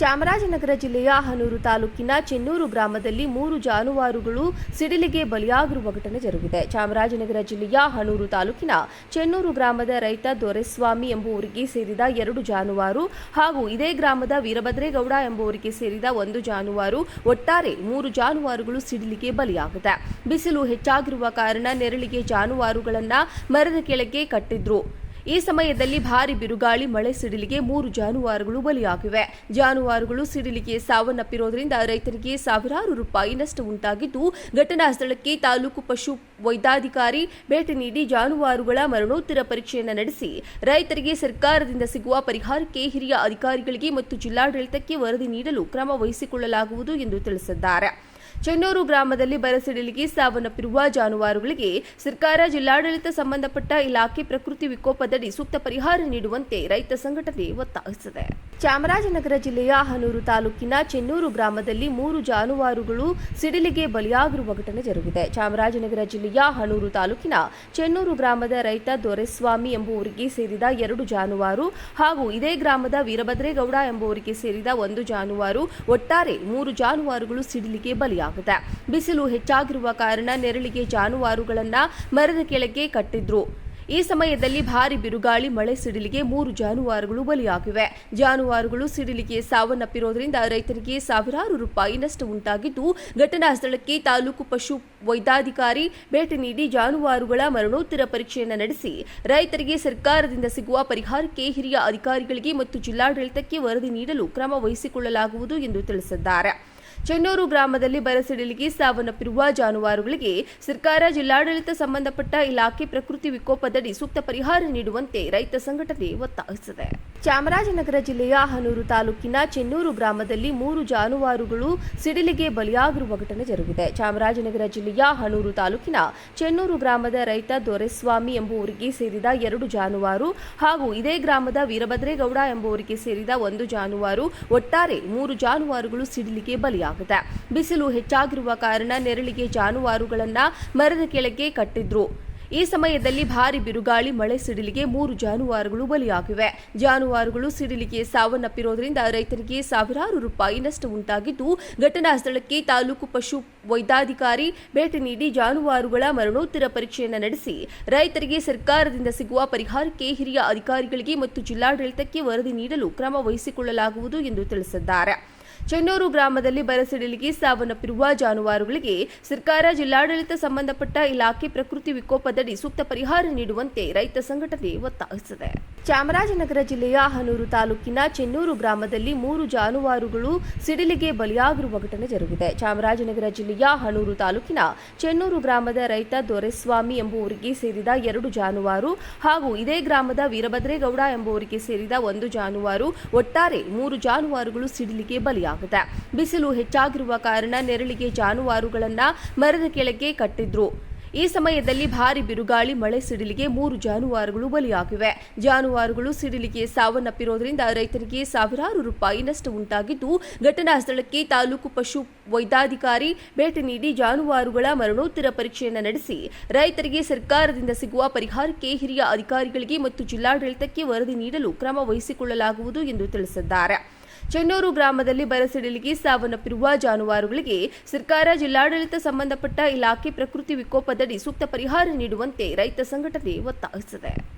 ಚಾಮರಾಜನಗರ ಜಿಲ್ಲೆಯ ಹನೂರು ತಾಲೂಕಿನ ಚೆನ್ನೂರು ಗ್ರಾಮದಲ್ಲಿ ಮೂರು ಜಾನುವಾರುಗಳು ಸಿಡಿಲಿಗೆ ಬಲಿಯಾಗಿರುವ ಘಟನೆ ಜರುಗಿದೆ. ಚಾಮರಾಜನಗರ ಜಿಲ್ಲೆಯ ಹನೂರು ತಾಲೂಕಿನ ಚೆನ್ನೂರು ಗ್ರಾಮದ ರೈತ ದೊರೆಸ್ವಾಮಿ ಎಂಬುವರಿಗೆ ಸೇರಿದ ಎರಡು ಜಾನುವಾರು ಹಾಗೂ ಇದೇ ಗ್ರಾಮದ ವೀರಭದ್ರೇಗೌಡ ಎಂಬುವರಿಗೆ ಸೇರಿದ ಒಂದು ಜಾನುವಾರು ಒಟ್ಟಾರೆ ಮೂರು ಜಾನುವಾರುಗಳು ಸಿಡಿಲಿಗೆ ಬಲಿಯಾಗಿದೆ. ಬಿಸಿಲು ಹೆಚ್ಚಾಗಿರುವ ಕಾರಣ ನೆರಳಿಗೆ ಜಾನುವಾರುಗಳನ್ನು ಮರದ ಕೆಳಗೆ ಕಟ್ಟಿದ್ರು. ಈ ಸಮಯದಲ್ಲಿ ಭಾರಿ ಬಿರುಗಾಳಿ, ಮಳೆ ಸಿಡಿಲಿಗೆ ಮೂರು ಜಾನುವಾರುಗಳು ಬಲಿಯಾಗಿವೆ. ಜಾನುವಾರುಗಳು ಸಿಡಿಲಿಗೆ ಸಾವನ್ನಪ್ಪಿರೋದ್ರಿಂದ ರೈತರಿಗೆ ಸಾವಿರಾರು ರೂಪಾಯಿ ನಷ್ಟ ಉಂಟಾಗಿದ್ದು, ಘಟನಾ ಸ್ಥಳಕ್ಕೆ ತಾಲೂಕು ಪಶು ವೈದ್ಯಾಧಿಕಾರಿ ಭೇಟಿ ನೀಡಿ ಜಾನುವಾರುಗಳ ಮರಣೋತ್ತರ ಪರೀಕ್ಷೆಯನ್ನು ನಡೆಸಿ, ರೈತರಿಗೆ ಸರ್ಕಾರದಿಂದ ಸಿಗುವ ಪರಿಹಾರಕ್ಕೆ ಹಿರಿಯ ಅಧಿಕಾರಿಗಳಿಗೆ ಮತ್ತು ಜಿಲ್ಲಾಡಳಿತಕ್ಕೆ ವರದಿ ನೀಡಲು ಕ್ರಮ ವಹಿಸಿಕೊಳ್ಳಲಾಗುವುದು ಎಂದು ತಿಳಿಸಿದ್ದಾರೆ. ಚೆನ್ನೂರು ಗ್ರಾಮದಲ್ಲಿ ಬರಸಿಡಿಲಿಗೆ ಸಾವನ್ನಪ್ಪಿರುವ ಜಾನುವಾರುಗಳಿಗೆ ಸರ್ಕಾರ ಜಿಲ್ಲಾಡಳಿತ ಸಂಬಂಧಪಟ್ಟ ಇಲಾಖೆ ಪ್ರಕೃತಿ ವಿಕೋಪದಡಿ ಸೂಕ್ತ ಪರಿಹಾರ ನೀಡುವಂತೆ ರೈತ ಸಂಘಟನೆ ಒತ್ತಾಯಿಸಿದೆ. ಚಾಮರಾಜನಗರ ಜಿಲ್ಲೆಯ ಹನೂರು ತಾಲೂಕಿನ ಚೆನ್ನೂರು ಗ್ರಾಮದಲ್ಲಿ ಮೂರು ಜಾನುವಾರುಗಳು ಸಿಡಿಲಿಗೆ ಬಲಿಯಾಗಿರುವ ಘಟನೆ ಜರುಗಿದೆ. ಚಾಮರಾಜನಗರ ಜಿಲ್ಲೆಯ ಹನೂರು ತಾಲೂಕಿನ ಚೆನ್ನೂರು ಗ್ರಾಮದ ರೈತ ದೊರೆಸ್ವಾಮಿ ಎಂಬುವರಿಗೆ ಸೇರಿದ ಎರಡು ಜಾನುವಾರು ಹಾಗೂ ಇದೇ ಗ್ರಾಮದ ವೀರಭದ್ರೇಗೌಡ ಎಂಬುವರಿಗೆ ಸೇರಿದ ಒಂದು ಜಾನುವಾರು, ಒಟ್ಟಾರೆ ಮೂರು ಜಾನುವಾರುಗಳು ಸಿಡಿಲಿಗೆ ಬಲಿಯಾಗಿದೆ ಬಿಸಿಲು ಹೆಚ್ಚಾಗಿರುವ ಕಾರಣ ನೆರಳಿಗೆ ಜಾನುವಾರುಗಳನ್ನ ಮರದ ಕೆಳಗೆ ಕಟ್ಟಿದ್ರು. ಈ ಸಮಯದಲ್ಲಿ ಭಾರಿ ಬಿರುಗಾಳಿ, ಮಳೆ ಸಿಡಿಲಿಗೆ ಮೂರು ಜಾನುವಾರುಗಳು ಬಲಿಯಾಗಿವೆ. ಜಾನುವಾರುಗಳು ಸಿಡಿಲಿಗೆ ಸಾವನ್ನಪ್ಪಿರೋದ್ರಿಂದ ರೈತರಿಗೆ ಸಾವಿರಾರು ರೂಪಾಯಿ ನಷ್ಟ ಉಂಟಾಗಿದ್ದು, ಘಟನಾ ಸ್ಥಳಕ್ಕೆ ತಾಲೂಕು ಪಶು ವೈದ್ಯಾಧಿಕಾರಿ ಭೇಟಿ ನೀಡಿ ಜಾನುವಾರುಗಳ ಮರಣೋತ್ತರ ಪರೀಕ್ಷೆಯನ್ನು ನಡೆಸಿ, ರೈತರಿಗೆ ಸರ್ಕಾರದಿಂದ ಸಿಗುವ ಪರಿಹಾರಕ್ಕೆ ಹಿರಿಯ ಅಧಿಕಾರಿಗಳಿಗೆ ಮತ್ತು ಜಿಲ್ಲಾಡಳಿತಕ್ಕೆ ವರದಿ ನೀಡಲು ಕ್ರಮ ವಹಿಸಿಕೊಳ್ಳಲಾಗುವುದು ಎಂದು ತಿಳಿಸಿದ್ದಾರೆ. ಚೆನ್ನೂರು ಗ್ರಾಮದಲ್ಲಿ ಬರಸಿಡಿಲಿಗೆ ಸಾವನ್ನಪ್ಪಿರುವ ಜಾನುವಾರುಗಳಿಗೆ ಸರ್ಕಾರ ಜಿಲ್ಲಾಡಳಿತ ಸಂಬಂಧಪಟ್ಟ ಇಲಾಖೆ ಪ್ರಕೃತಿ ವಿಕೋಪದಡಿ ಸೂಕ್ತ ಪರಿಹಾರ ನೀಡುವಂತೆ ರೈತ ಸಂಘಟನೆ ಒತ್ತಾಯಿಸಿದೆ. ಚಾಮರಾಜನಗರ ಜಿಲ್ಲೆಯ ಹನೂರು ತಾಲೂಕಿನ ಚೆನ್ನೂರು ಗ್ರಾಮದಲ್ಲಿ ಮೂರು ಜಾನುವಾರುಗಳು ಸಿಡಿಲಿಗೆ ಬಲಿಯಾಗಿರುವ ಘಟನೆ ಜರುಗಿದೆ. ಚಾಮರಾಜನಗರ ಜಿಲ್ಲೆಯ ಹನೂರು ತಾಲೂಕಿನ ಚೆನ್ನೂರು ಗ್ರಾಮದ ರೈತ ದೊರೆಸ್ವಾಮಿ ಎಂಬುವರಿಗೆ ಸೇರಿದ ಎರಡು ಜಾನುವಾರು ಹಾಗೂ ಇದೇ ಗ್ರಾಮದ ವೀರಭದ್ರೇಗೌಡ ಎಂಬುವರಿಗೆ ಸೇರಿದ ಒಂದು ಜಾನುವಾರು ಒಟ್ಟಾರೆ ಮೂರು ಜಾನುವಾರುಗಳು ಸಿಡಿಲಿಗೆ ಬಲಿಯಾಗಿದೆ ಬಿಸಿಲು ಹೆಚ್ಚಾಗಿರುವ ಕಾರಣ ನೆರಳಿಗೆ ಜಾನುವಾರುಗಳನ್ನ ಮರದ ಕೆಳಗೆ ಕಟ್ಟಿದ್ರು. ಈ ಸಮಯದಲ್ಲಿ ಭಾರಿ ಬಿರುಗಾಳಿ, ಮಳೆ ಸಿಡಿಲಿಗೆ ಮೂರು ಜಾನುವಾರುಗಳು ಬಲಿಯಾಗಿವೆ. ಜಾನುವಾರುಗಳು ಸಿಡಿಲಿಗೆ ಸಾವನ್ನಪ್ಪಿರೋದ್ರಿಂದ ರೈತರಿಗೆ ಸಾವಿರಾರು ರೂಪಾಯಿ ನಷ್ಟ ಉಂಟಾಗಿದ್ದು, ಘಟನಾ ಸ್ಥಳಕ್ಕೆ ತಾಲೂಕು ಪಶು ವೈದ್ಯಾಧಿಕಾರಿ ಭೇಟಿ ನೀಡಿ ಜಾನುವಾರುಗಳ ಮರಣೋತ್ತರ ಪರೀಕ್ಷೆಯನ್ನು ನಡೆಸಿ, ರೈತರಿಗೆ ಸರ್ಕಾರದಿಂದ ಸಿಗುವ ಪರಿಹಾರಕ್ಕೆ ಹಿರಿಯ ಅಧಿಕಾರಿಗಳಿಗೆ ಮತ್ತು ಜಿಲ್ಲಾಡಳಿತಕ್ಕೆ ವರದಿ ನೀಡಲು ಕ್ರಮ ವಹಿಸಿಕೊಳ್ಳಲಾಗುವುದು ಎಂದು ತಿಳಿಸಿದ್ದಾರೆ. ಚೆನ್ನೂರು ಗ್ರಾಮದಲ್ಲಿ ಬರಸಿಡಿಲಿಗೆ ಸಾವನ್ನಪ್ಪಿರುವ ಜಾನುವಾರುಗಳಿಗೆ ಸರ್ಕಾರ ಜಿಲ್ಲಾಡಳಿತ ಸಂಬಂಧಪಟ್ಟ ಇಲಾಖೆ ಪ್ರಕೃತಿ ವಿಕೋಪದಡಿ ಸೂಕ್ತ ಪರಿಹಾರ ನೀಡುವಂತೆ ರೈತ ಸಂಘಟನೆ ಒತ್ತಾಯಿಸಿದೆ. ಚಾಮರಾಜನಗರ ಜಿಲ್ಲೆಯ ಹನೂರು ತಾಲೂಕಿನ ಚೆನ್ನೂರು ಗ್ರಾಮದಲ್ಲಿ ಮೂರು ಜಾನುವಾರುಗಳು ಸಿಡಿಲಿಗೆ ಬಲಿಯಾಗಿರುವ ಘಟನೆ ಜರುಗಿದೆ. ಚಾಮರಾಜನಗರ ಜಿಲ್ಲೆಯ ಹನೂರು ತಾಲೂಕಿನ ಚೆನ್ನೂರು ಗ್ರಾಮದ ರೈತ ದೊರೆಸ್ವಾಮಿ ಎಂಬುವರಿಗೆ ಸೇರಿದ ಎರಡು ಜಾನುವಾರು ಹಾಗೂ ಇದೇ ಗ್ರಾಮದ ವೀರಭದ್ರೇಗೌಡ ಎಂಬುವರಿಗೆ ಸೇರಿದ ಒಂದು ಜಾನುವಾರು ಒಟ್ಟಾರೆ ಮೂರು ಜಾನುವಾರುಗಳು ಸಿಡಿಲಿಗೆ ಬಲಿಯಾಗಿದೆ ಬಿಸಿಲು ಹೆಚ್ಚಾಗಿರುವ ಕಾರಣ ನೆರಳಿಗೆ ಜಾನುವಾರುಗಳನ್ನ ಮರದ ಕೆಳಗೆ ಕಟ್ಟಿದ್ರು. ಈ ಸಮಯದಲ್ಲಿ ಭಾರಿ ಬಿರುಗಾಳಿ, ಮಳೆ ಸಿಡಿಲಿಗೆ ಮೂರು ಜಾನುವಾರುಗಳು ಬಲಿಯಾಗಿವೆ. ಜಾನುವಾರುಗಳು ಸಿಡಿಲಿಗೆ ಸಾವನ್ನಪ್ಪಿರೋದ್ರಿಂದ ರೈತರಿಗೆ ಸಾವಿರಾರು ರೂಪಾಯಿ ನಷ್ಟ ಉಂಟಾಗಿದ್ದು, ಘಟನಾ ಸ್ಥಳಕ್ಕೆ ತಾಲೂಕು ಪಶು ವೈದ್ಯಾಧಿಕಾರಿ ಭೇಟಿ ನೀಡಿ ಜಾನುವಾರುಗಳ ಮರಣೋತ್ತರ ಪರೀಕ್ಷೆಯನ್ನು ನಡೆಸಿ, ರೈತರಿಗೆ ಸರ್ಕಾರದಿಂದ ಸಿಗುವ ಪರಿಹಾರಕ್ಕೆ ಹಿರಿಯ ಅಧಿಕಾರಿಗಳಿಗೆ ಮತ್ತು ಜಿಲ್ಲಾಡಳಿತಕ್ಕೆ ವರದಿ ನೀಡಲು ಕ್ರಮ ವಹಿಸಿಕೊಳ್ಳಲಾಗುವುದು ಎಂದು ತಿಳಿಸಿದ್ದಾರೆ. ಚೆನ್ನೂರು ಗ್ರಾಮದಲ್ಲಿ ಬರಸಿಡಿಲಿಗೆ ಸಾವನ್ನಪ್ಪಿರುವ ಜಾನುವಾರುಗಳಿಗೆ ಸರ್ಕಾರ ಜಿಲ್ಲಾಡಳಿತ ಸಂಬಂಧಪಟ್ಟ ಇಲಾಖೆ ಪ್ರಕೃತಿ ವಿಕೋಪದಡಿ ಸೂಕ್ತ ಪರಿಹಾರ ನೀಡುವಂತೆ ರೈತ ಸಂಘಟನೆ ಒತ್ತಾಯಿಸಿದೆ.